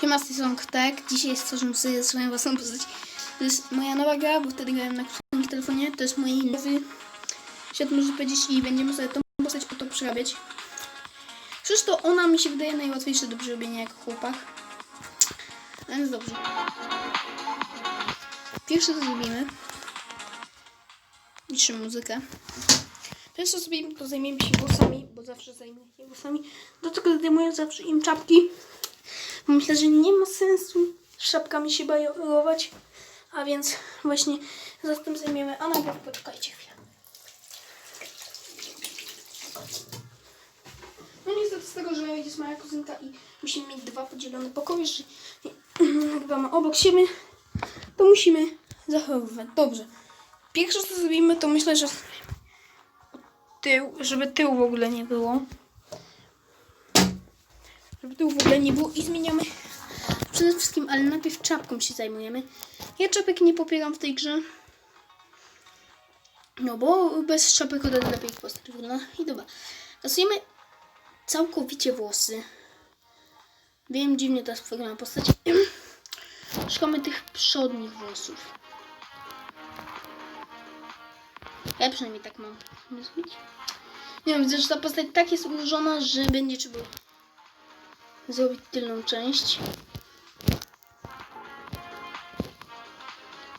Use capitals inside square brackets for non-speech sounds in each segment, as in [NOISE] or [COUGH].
Siema, z tej Ktek. Dzisiaj stworzymy sobie swoją własną postać. To jest moja nowa gra, bo wtedy grałem na poprzednim telefonie. To jest mój nowy świat, można powiedzieć, i będziemy sobie tą postać oto przerabiać. Przecież to ona mi się wydaje najłatwiejsze do przerobienia jako chłopak. Więc dobrze. Pierwsze co zrobimy. Liczymy muzykę. Pierwsze co zrobimy, to zajmiemy się włosami, bo zawsze zajmiemy się włosami. Do tego zdejmuję zawsze im czapki. Myślę, że nie ma sensu szapkami się bajerować, a więc właśnie za tym zajmiemy. A najpierw poczekajcie chwilę. No niestety z tego, że jest moja kuzynka i musimy mieć dwa podzielone pokoje, że [CLEARS THROAT] nagrywamy obok siebie, to musimy zachowywać. Dobrze. Pierwsze co zrobimy, to myślę, że tył, żeby tył w ogóle nie było. Tyłu w ogóle nie było i zmieniamy przede wszystkim, ale najpierw czapką się zajmujemy. Ja czapek nie popieram w tej grze. No bo bez czapek o wiele lepiej postać wygląda. I dobra. Kasujemy całkowicie włosy. Wiem, dziwnie teraz wygląda postać. [CLEARS THROAT] Szukamy tych przodnich włosów. Ja przynajmniej tak mam. Nie wiem, widzę, że ta postać tak jest ułożona, że będzie trzeba zrobić tylną część.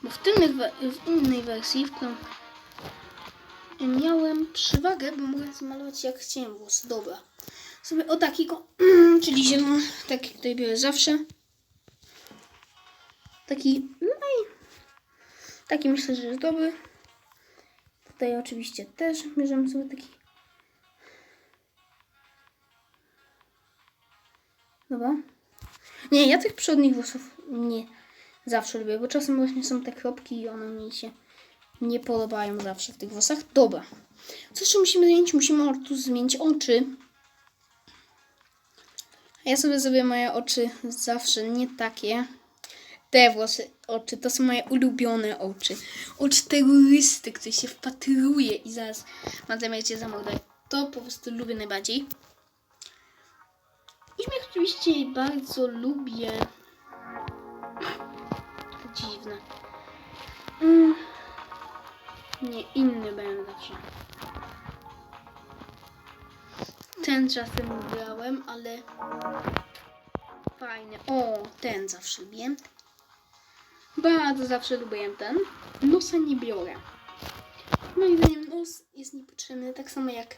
Bo w, we- w innej wersji, w którą miałem przewagę, bo mogłem zmalować jak chciałem włos. Dobra. Sobie o takiego, [CLEARS THROAT] czyli zielony, taki, który biorę zawsze. Taki, no i taki myślę, że jest dobry. Tutaj oczywiście też bierzemy sobie taki. Dobra. Nie, ja tych przodnich włosów nie zawsze lubię, bo czasem właśnie są te kropki i one mi się nie podobają zawsze w tych włosach. Dobra. Co jeszcze musimy zmienić? Musimy tu zmienić oczy. Ja sobie zrobię moje oczy zawsze nie takie. Te włosy, oczy, to są moje ulubione oczy. Oczy terrorysty, który się wpatruje i zaraz ma zamiar cię zamordować. To po prostu lubię najbardziej. Mnie oczywiście bardzo lubię. Dziwne. Mm. Nie, inny będę zawsze. Ten czasem grałem, ale fajny. O, ten zawsze lubię. Bardzo zawsze lubiłem ten. Nosa nie biorę. Moim zdaniem nos jest niepotrzebny, tak samo jak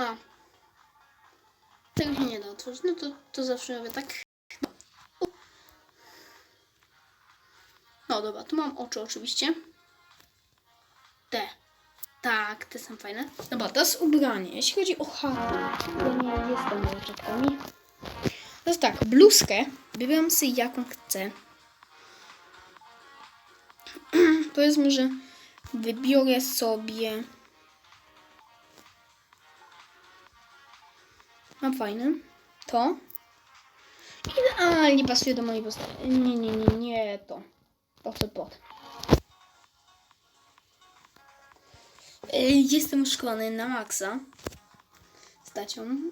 A. Tego się nie da otworzyć. No to, to zawsze robię tak. No. dobra, tu mam oczy oczywiście. Te. Tak, te są fajne. Dobra, to jest ubranie. Jeśli chodzi o to nie jestem moimi czapkami. To jest tak, bluzkę wybieram sobie jaką chcę. [CLEARS THROAT] Powiedzmy, że wybiorę sobie Mam fajne. To. Idealnie pasuje do mojej postaci. Nie, nie, nie, nie to. To pod. Ej, Jestem szkolony na maksa. Stacią.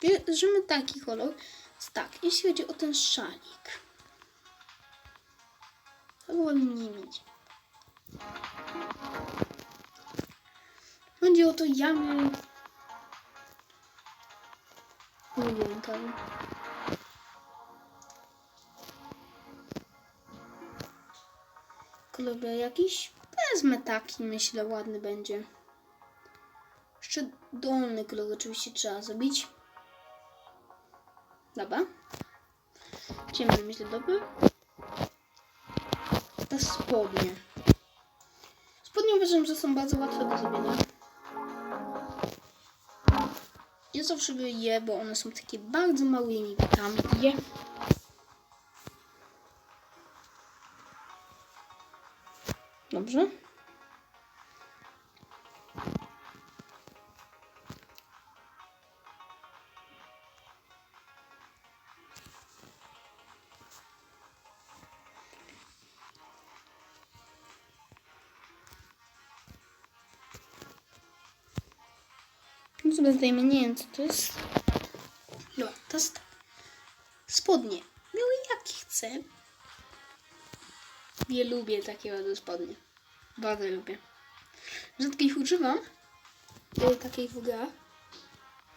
Bierzemy taki kolor. Tak, jeśli chodzi o ten szalik. To wolałbym nie mieć. Chodzi o to, ja bym... Nie wiem, tam. Kolor jakiś? Wezmę taki, myślę, ładny będzie. Jeszcze dolny kolor oczywiście trzeba zrobić. Dobra. Ciemny, myślę, dobry. Te spodnie. Spodnie uważam, że są bardzo łatwe do zrobienia. Ja zawsze je, bo one są takie bardzo małymi bitami. Je. Dobrze. No sobie zdajemy, nie wiem co to jest. No, to jest spodnie. I jakie chcę. Nie lubię takie ładne spodnie. Bardzo lubię. Rzadko ich używam. Takiej w ogóle.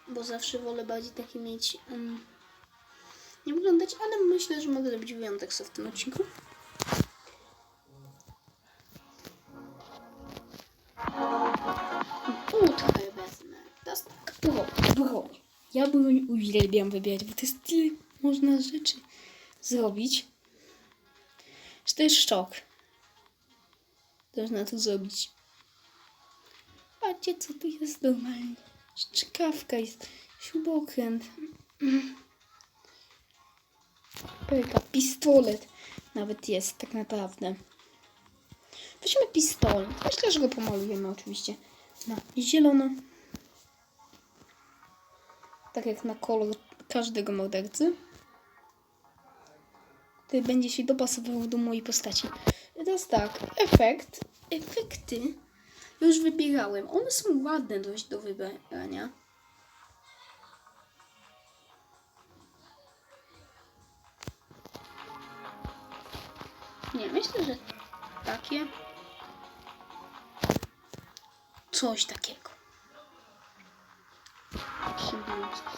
Bo zawsze wolę bardziej takie mieć. Um, nie wyglądać, ale myślę, że mogę zrobić wyjątek sobie w tym odcinku. Ja broń uwielbiam wybierać, bo to jest tyle można rzeczy zrobić. Że to jest szok. To można tu zrobić. Patrzcie, co tu jest normalnie. Szczykawka jest, śrubokręt. Pelka, pistolet nawet jest tak naprawdę. Weźmy pistolet. Myślę, że go pomalujemy oczywiście na zielono. Tak jak na kolor każdego mordercy. Który będzie się dopasował do mojej postaci. I Teraz tak, efekt. Efekty już wybierałem. One są ładne dość do wybrania. Nie, myślę, że takie. Coś takiego. Przybiłem coś.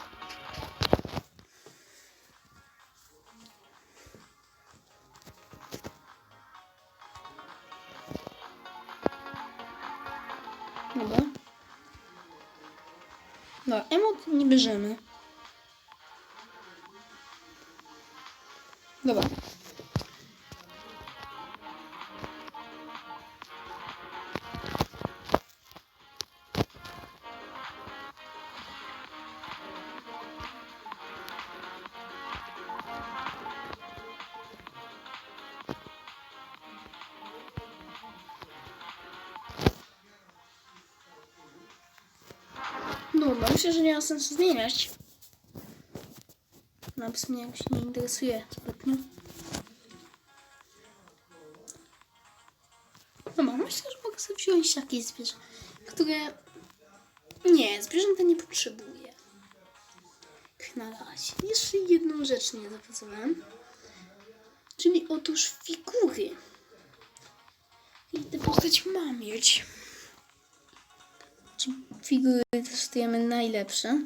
Dobra. No, emot nie bierzemy. Dobra. Dobra, myślę, że nie ma sensu zmieniać. Napis mnie jakoś nie interesuje zbytnio. Dobra, myślę, że mogę sobie wziąć takie zwierzę, które... Nie, zwierzęta nie potrzebuję. Tak na razie. Jeszcze jedną rzecz nie zapracowałem. Czyli otóż figury. I tę postać mam mieć. Figury testujemy najlepsze?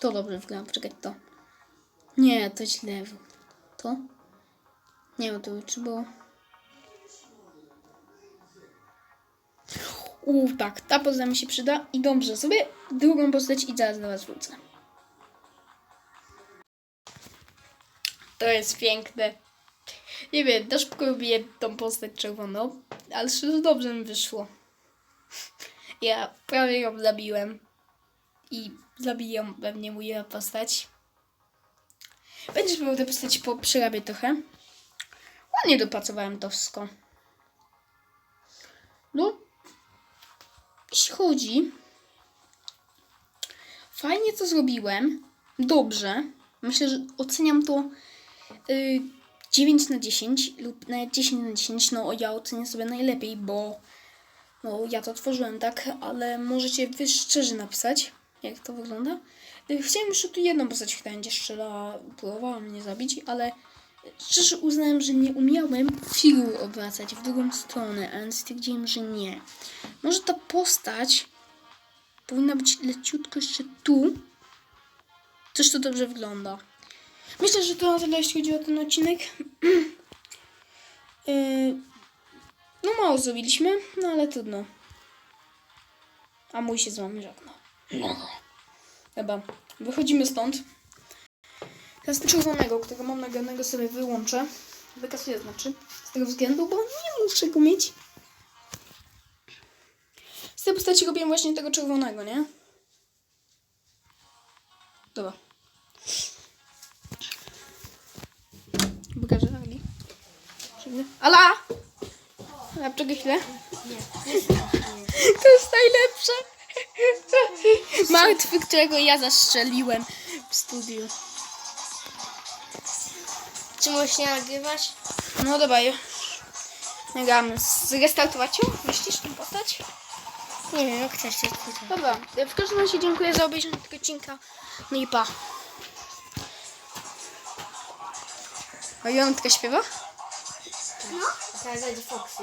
To dobrze wygląda, poczekaj, to. Nie, to źle. To? Nie wiem, to czy było. Uuu, tak, ta postać mi się przyda i dobrze sobie drugą postać i zaraz do was wrócę. To jest piękne. Nie wiem, też lubię tą postać czerwoną, ale szczerze dobrze mi wyszło. Ja prawie ją zabiłem. I zabiję pewnie moja postać. Będziesz miał tę postać po przerabiać trochę. Ładnie dopracowałem to wszystko. No, jeśli chodzi, fajnie to zrobiłem. Dobrze. Myślę, że oceniam to y, 9 na 10 lub nawet 10 na 10. No, ja ocenię sobie najlepiej, bo no, ja to tworzyłem, tak? Ale możecie wy szczerze napisać, jak to wygląda. Y, Chciałem jeszcze tu jedną postać, która będzie strzelała, próbowała mnie zabić, ale szczerze uznałem, że nie umiałem figur obracać w drugą stronę, a więc stwierdziłem, że nie. Może ta postać powinna być leciutko jeszcze tu. Coś to dobrze wygląda. Myślę, że to na tyle, jeśli chodzi o ten odcinek. Yy, [CLEARS THROAT] no mało zrobiliśmy, no ale trudno. A mój się z wami żegna. Chyba. Wychodzimy stąd. Teraz czerwonego, którego mam nagranego sobie wyłączę. Wykasuję znaczy. Z tego względu, bo nie muszę go mieć. Z tej postaci robiłem właśnie tego czerwonego, nie? Dobra. Ala! A czekaj chwilę. To jest najlepsze. Martwy, którego ja zastrzeliłem w studiu. Czy możesz nie nagrywać? No dobra, już. Nagramy. Zrestartować ją? Myślisz tą postać? Nie wiem, jak chcesz się twój Dobra, w każdym razie dziękuję za obejrzenie tego odcinka. No i pa. A Jolantka śpiewa? Teraz będzie Foxy.